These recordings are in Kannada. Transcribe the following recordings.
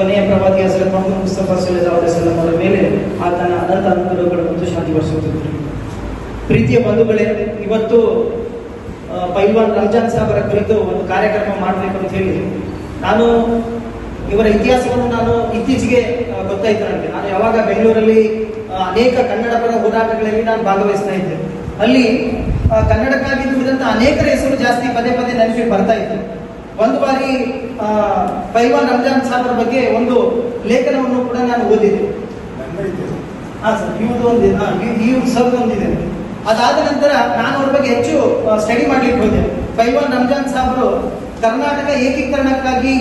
ಕೊನೆಯ ಪ್ರವಾದಿ ಹಜರತ್ ಮೊಹಮ್ಮದ್ ಮುಸ್ತಫಾ ಸಲ್ಲಲ್ಲಾಹು ಅವರ ಅವರ ಮೇಲೆ ಆತನ ಅನಂತ ಅನುಗ್ರಹಗಳು ಮತ್ತು ಶಾಂತಿ ಬರೆಸುತ್ತಿದ್ದರು ಪ್ರೀತಿಯ ಬಂಧುಗಳೇ, ಇವತ್ತು ಪೈಲ್ವಾನ್ ರಂಜಾನ್ ಸಾಹಬರ ಕುರಿತು ಒಂದು ಕಾರ್ಯಕ್ರಮ ಮಾಡಬೇಕು ಅಂತ ಹೇಳಿ ನಾನು ಇವರ ಇತಿಹಾಸವನ್ನು ನಾನು ಇತ್ತೀಚೆಗೆ ಗೊತ್ತಾಯ್ತು ನನಗೆ. ನಾನು ಯಾವಾಗ ಬೆಂಗಳೂರಲ್ಲಿ ಅನೇಕ ಕನ್ನಡ ಪರ ಹೋರಾಟಗಳಲ್ಲಿ ನಾನು ಭಾಗವಹಿಸ್ತಾ ಇದ್ದೆ. ಅಲ್ಲಿ ಕನ್ನಡಕ್ಕಾಗಿ ದುಡಿದಂತ ಅನೇಕರ ಹೆಸರು ಜಾಸ್ತಿ ಪದೇ ಪದೇ ನೆನಪಿಗೆ ಬರ್ತಾ ಇತ್ತು. ಒಂದು ಬಾರಿ ಪೈವಾನ್ ರಂಜಾನ್ ಸಾಹಬರ ಬಗ್ಗೆ ಒಂದು ಲೇಖನವನ್ನು ಕೂಡ ನಾನು ಓದಿದ್ದೆ. ಹಾ ಸರ್ ಇವ್ರದ್ದು ಒಂದು ಇವ್ರ ಸರ್ ಸರ್ದು ಒಂದಿದೆ. ಅದಾದ ನಂತರ ನಾನು ಅವ್ರ ಬಗ್ಗೆ ಹೆಚ್ಚು ಸ್ಟಡಿ ಮಾಡ್ಲಿಕ್ಕೆ ಹೋದೆ. ಪೈವಾನ್ ರಂಜಾನ್ ಸಾಬ್ರು ಕರ್ನಾಟಕ ಏಕೀಕರಣಕ್ಕಾಗಿ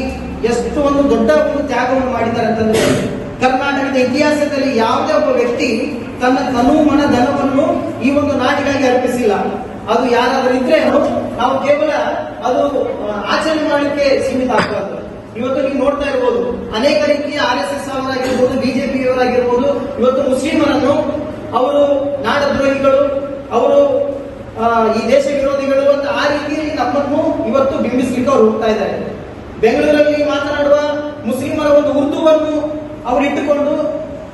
ಎಷ್ಟು ಒಂದು ದೊಡ್ಡ ಒಂದು ತ್ಯಾಗವನ್ನು ಮಾಡಿದ್ದಾರೆ ಅಂತಂದ್ರೆ ಕರ್ನಾಟಕದ ಇತಿಹಾಸದಲ್ಲಿ ಯಾವುದೇ ಒಬ್ಬ ವ್ಯಕ್ತಿ ತನ್ನ ತನು ಮನ ಧನವನ್ನು ಈ ಒಂದು ನಾಡಿಗಾಗಿ ಅರ್ಪಿಸಿಲ್ಲ. ಅದು ಯಾರಾದರೂ ಇದ್ರೆ ನಾವು ಕೇವಲ ಅದು ಆಚರಣೆ ಮಾಡಲಿಕ್ಕೆ ಸೀಮಿತ ಆಗಬಾರ್ದು. ಇವತ್ತು ನೀವು ನೋಡ್ತಾ ಇರ್ಬೋದು, ಅನೇಕ ರೀತಿಯ ಆರ್ ಎಸ್ ಎಸ್ ಅವರಾಗಿರ್ಬೋದು ಬಿಜೆಪಿಯವರಾಗಿರ್ಬೋದು ಇವತ್ತು ಮುಸ್ಲಿಮರನ್ನು ಅವರು ನಾಡದ್ರೋಹಿಗಳು, ಅವರು ಈ ದೇಶ ವಿರೋಧಿಗಳು ಅಂತ ಆ ರೀತಿಯಲ್ಲಿ ನಮ್ಮನ್ನು ಇವತ್ತು ಬಿಂಬಿಸ್ಲಿಕ್ಕೆ ಅವರು ಹೋಗ್ತಾ ಇದ್ದಾರೆ. ಬೆಂಗಳೂರಲ್ಲಿ ಮಾತನಾಡುವ ಮುಸ್ಲಿಮರ ಒಂದು ಉರ್ದುವನ್ನು ಅವರು ಇಟ್ಟುಕೊಂಡು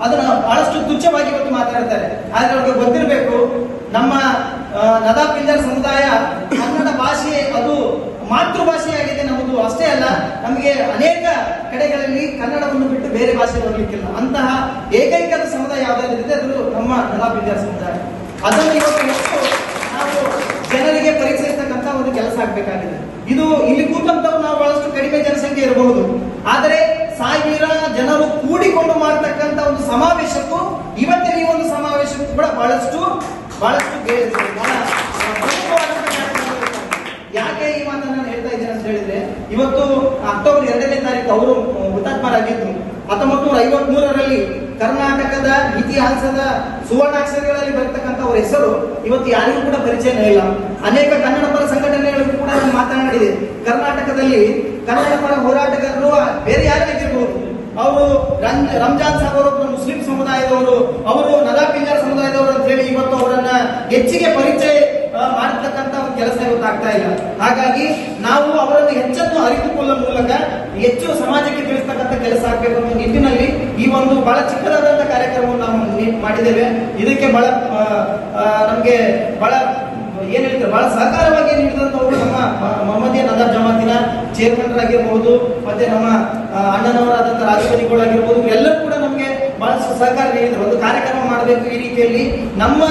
ಅದನ್ನ ಬಹಳಷ್ಟು ತುಚ್ಛವಾಗಿ ಇವತ್ತು ಮಾತಾಡ್ತಾರೆ. ಆದ್ರೆ ಅವ್ರಿಗೆ ಗೊತ್ತಿರಬೇಕು, ನಮ್ಮ ನದಾ ಸಮುದಾಯ ಕನ್ನಡ ಭಾಷೆ ಅದು ಮಾತೃಭಾಷೆಯಾಗಿದೆ ನಮ್ಮದು. ಅಷ್ಟೇ ಅಲ್ಲ, ನಮಗೆ ಅನೇಕ ಕಡೆಗಳಲ್ಲಿ ಕನ್ನಡವನ್ನು ಬಿಟ್ಟು ಬೇರೆ ಭಾಷೆ ಬರಲಿಕ್ಕಿಲ್ಲ ಅಂತಹ ಏಕೈಕ ಸಮುದಾಯ ಯಾವ್ದಾದ್ರು ಇದೆ ಅದು ನಮ್ಮ ನದಾ ಸಮುದಾಯ. ಅದನ್ನು ಇವತ್ತು ನಾವು ಜನರಿಗೆ ಪರಿಚಯಿಸ್ತಕ್ಕಂಥ ಒಂದು ಕೆಲಸ ಆಗ್ಬೇಕಾಗಿದೆ. ಇದು ಇಲ್ಲಿ ಕೂತಂತವ್ರು ನಾವು ಬಹಳಷ್ಟು ಕಡಿಮೆ ಜನಸಂಖ್ಯೆ ಇರಬಹುದು. ಆದರೆ ಸಾವಿರ ಜನರು ಕೂಡಿಕೊಂಡು ಮಾಡತಕ್ಕಂತ ಒಂದು ಸಮಾವೇಶಕ್ಕೂ ಇವತ್ತಿನ ಈ ಒಂದು ಸಮಾವೇಶಕ್ಕೂ ಕೂಡ ಬಹಳಷ್ಟು ಬಹಳಷ್ಟು ಯಾಕೆ ಈ ಮಾತನ್ನ ನಾನು ಹೇಳ್ತಾ ಇದ್ದೇನೆ ಅಂತ ಹೇಳಿದ್ರೆ, ಇವತ್ತು ಅಕ್ಟೋಬರ್ ಎರಡನೇ ತಾರೀಕು ಅವರು ಹುತಾತ್ಮರಾಗಿದ್ರು ಹತ್ತೊಂಬತ್ತು ನೂರ ಐವತ್ ಮೂರರಲ್ಲಿ ಕರ್ನಾಟಕದ ಇತಿಹಾಸದ ಸುವರ್ಣಾಕ್ಷರಗಳಲ್ಲಿ ಬರ್ತಕ್ಕಂಥ ಅವರ ಹೆಸರು ಇವತ್ತು ಯಾರಿಗೂ ಕೂಡ ಪರಿಚಯನೇ ಇಲ್ಲ. ಅನೇಕ ಕನ್ನಡ ಪರ ಸಂಘಟನೆಗಳಿಗೂ ಕೂಡ ಮಾತನಾಡಿದೆ. ಕರ್ನಾಟಕದಲ್ಲಿ ಕನ್ನಡ ಪರ ಹೋರಾಟಗಾರರು, ಬೇರೆ ಯಾರಾಗಿರ್ಬೋದು ಅವರು ರಂಜ್, ರಂಜಾನ್ ಸಾಹಬ್ ಅವರೊಬ್ಬರು ಮುಸ್ಲಿಂ ಸಮುದಾಯದವರು, ಅವರು ನದಾ ಪಿಂಜಾರ ಸಮುದಾಯದವರು ಅಂತ ಹೇಳಿ ಇವತ್ತು ಅವರನ್ನ ಹೆಚ್ಚಿಗೆ ಪರಿಚಯ ಮಾಡತಕ್ಕಂತ ಒಂದು ಕೆಲಸ ಇವತ್ತಾಗ್ತಾ ಇಲ್ಲ. ಹಾಗಾಗಿ ನಾವು ಅವರನ್ನು ಹೆಚ್ಚನ್ನು ಅರಿತುಕೊಳ್ಳುವ ಮೂಲಕ ಹೆಚ್ಚು ಸಮಾಜಕ್ಕೆ ತಿಳಿಸ್ತಕ್ಕಂಥ ಕೆಲಸ ಆಗಬೇಕು ಅನ್ನೋ ನಿಟ್ಟಿನಲ್ಲಿ ಈ ಒಂದು ಬಹಳ ಚಿಕ್ಕದಾದಂತ ಕಾರ್ಯಕ್ರಮವನ್ನು ನಾವು ಮಾಡಿದ್ದೇವೆ. ಇದಕ್ಕೆ ಬಹಳ ನಮಗೆ ಬಹಳ, ಏನ್ ಹೇಳ್ತಾರೆ, ಬಹಳ ಸಹಕಾರವಾಗಿ ನೀಡಿದಂತವರು ನಮ್ಮ ಮೊಹಮ್ಮದಿಯ ನದಾಬ್ ಜಮಾತಿನ ಚೇರ್ಮನ್ರಾಗಿರ್ಬಹುದು ಮತ್ತೆ ನಮ್ಮ ಅಣ್ಣನವರಾದಂಥ ರಾಜಕೀಯಗಳಾಗಿರ್ಬೋದು ಎಲ್ಲರೂ ಕೂಡ ನಮಗೆ ಬಹಳಷ್ಟು ಸಹಕಾರ ನೀಡಿದ್ರು. ಒಂದು ಕಾರ್ಯಕ್ರಮ ಮಾಡಬೇಕು ಈ ರೀತಿಯಲ್ಲಿ ನಮ್ಮ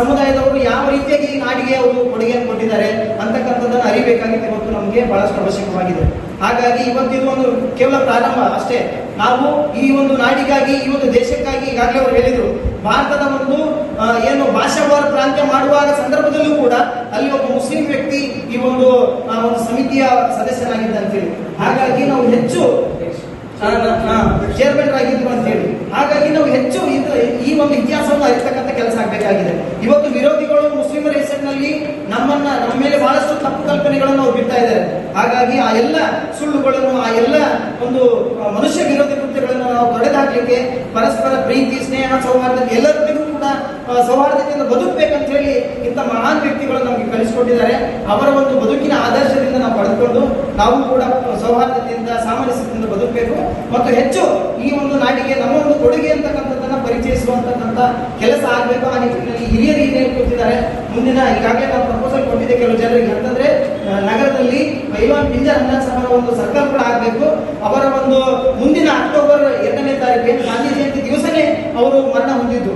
ಸಮುದಾಯದವರು ಯಾವ ರೀತಿಯಾಗಿ ಈ ನಾಡಿಗೆ ಅವರು ಕೊಡುಗೆಯನ್ನು ಕೊಟ್ಟಿದ್ದಾರೆ ಅಂತಕ್ಕಂಥದ್ದನ್ನು ಅರಿಬೇಕಾಗಿತ್ತು ಇವತ್ತು ನಮಗೆ ಬಹಳಷ್ಟು ಅವಶ್ಯಕವಾಗಿದೆ. ಹಾಗಾಗಿ ಇವತ್ತು ಇದು ಒಂದು ಕೇವಲ ಪ್ರಾರಂಭ ಅಷ್ಟೇ. ನಾವು ಈ ಒಂದು ನಾಡಿಗಾಗಿ, ಈ ಒಂದು ದೇಶಕ್ಕಾಗಿ ಈಗಾಗಲೇ ಅವರು ಹೇಳಿದರು, ಭಾರತದ ಒಂದು ಏನು ಭಾಷಾವಾರ ಪ್ರಾಂತ್ಯ ಮಾಡುವಾಗ ಸಂದರ್ಭದಲ್ಲೂ ಕೂಡ ಅಲ್ಲಿ ಒಬ್ಬ ಮುಸ್ಲಿಂ ವ್ಯಕ್ತಿ ಈ ಒಂದು ಒಂದು ಸಮಿತಿಯ ಸದಸ್ಯನಾಗಿದ್ದಂತೇಳಿ ಹಾಗಾಗಿ ಚೇರ್ಮನ್ ಆಗಿದ್ರು ಅಂತ ಹೇಳಿ. ಹಾಗಾಗಿ ನಾವು ಹೆಚ್ಚು ಈ ಒಂದು ಇತಿಹಾಸವನ್ನು ಅರಿತಕ್ಕಂಥ ಕೆಲಸ ಆಗಬೇಕಾಗಿದೆ. ಇವತ್ತು ವಿರೋಧಿಗಳು ಮುಸ್ಲಿಮರ ಹೆಸರಿನಲ್ಲಿ ನಮ್ಮನ್ನ ನಮ್ಮ ಮೇಲೆ ಬಹಳಷ್ಟು ತಪ್ಪು ಕಲ್ಪನೆಗಳನ್ನು ಅವ್ರು ಬಿಡ್ತಾ ಇದ್ದಾರೆ. ಹಾಗಾಗಿ ಆ ಎಲ್ಲ ಸುಳ್ಳುಗಳನ್ನು ಆ ಎಲ್ಲ ಒಂದು ಮನುಷ್ಯ ವಿರೋಧಿ ಕೃತ್ಯಗಳನ್ನು ನಾವು ತೊಡೆದಾಕ್ಲಿಕ್ಕೆ ಪರಸ್ಪರ ಪ್ರೀತಿ ಸ್ನೇಹ ಸೌಹಾರ್ದ ಎಲ್ಲರೊಂದಿಗೂ ಆ, ಸೌಹಾರ್ದತೆಯಿಂದ ಬದುಕಬೇಕಂತ ಹೇಳಿ ಇಂಥ ಮಹಾನ್ ವ್ಯಕ್ತಿಗಳು ನಮಗೆ ಕಲಿಸಿಕೊಟ್ಟಿದ್ದಾರೆ. ಅವರ ಒಂದು ಬದುಕಿನ ಆದರ್ಶದಿಂದ ನಾವು ಪಡೆದುಕೊಂಡು ನಾವು ಕೂಡ ಸೌಹಾರ್ದತೆಯಿಂದ ಸಾಮರಸ್ಯದಿಂದ ಬದುಕಬೇಕು. ಮತ್ತು ಹೆಚ್ಚು ಈ ಒಂದು ನಾಡಿಗೆ ನಮ್ಮ ಒಂದು ಕೊಡುಗೆ ಅಂತಕ್ಕಂಥದ್ದನ್ನ ಪರಿಚಯಿಸುವಂತಕ್ಕಂಥ ಕೆಲಸ ಆಗಬೇಕು. ಆ ನಿಟ್ಟಿನಲ್ಲಿ ಹಿರಿಯರು ಏನೇನು ಕೂತಿದ್ದಾರೆ ಮುಂದಿನ ಈಗಾಗಲೇ ನಾವು ಪ್ರಪೋಸಲ್ ಕೊಟ್ಟಿದೆ ಕೆಲವು ಜನರಿಗೆ. ಅಂತಂದ್ರೆ ನಗರದಲ್ಲಿ ಪೈಲ್ವಾನ್ ಪಿಂಜರ್ ಅನ್ನ ಅವರ ಒಂದು ಸರ್ಕಲ್ ಕೂಡ ಆಗಬೇಕು. ಅವರ ಒಂದು ಮುಂದಿನ ಅಕ್ಟೋಬರ್ ಎರಡನೇ ತಾರೀಕು ಗಾಂಧಿ ಜಯಂತಿ ದಿವಸನೇ ಅವರು ಮರಣ ಹೊಂದಿದ್ದು.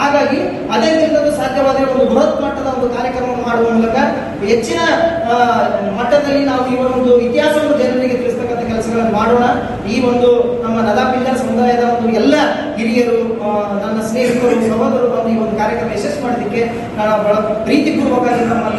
ಹಾಗಾಗಿ ಅದೇ ದಿನದಂದು ಸಾಧ್ಯವಾದರೆ ಒಂದು ಬೃಹತ್ ಮಟ್ಟದ ಒಂದು ಕಾರ್ಯಕ್ರಮವನ್ನು ಮಾಡುವ ಮೂಲಕ ಹೆಚ್ಚಿನ ಮಟ್ಟದಲ್ಲಿ ನಾವು ಈ ಒಂದು ಇತಿಹಾಸವನ್ನು ಜನರಿಗೆ ತಿಳಿಸ್ತಕ್ಕಂಥ ಕೆಲಸಗಳನ್ನು ಮಾಡೋಣ. ಈ ಒಂದು ನಮ್ಮ ನದಾ ಸಮುದಾಯದ ಒಂದು ಎಲ್ಲ ಹಿರಿಯರು ನನ್ನ ಸ್ನೇಹಿತರು, ಸಹೋದರರು ಈ ಒಂದು ಕಾರ್ಯಕ್ರಮ ಯಶಸ್ವಿ ಮಾಡೋದಕ್ಕೆ ನಾನು ಬಹಳ ಪ್ರೀತಿಪೂರ್ವಕವಾಗಿ ನಮ್ಮಲ್ಲಿ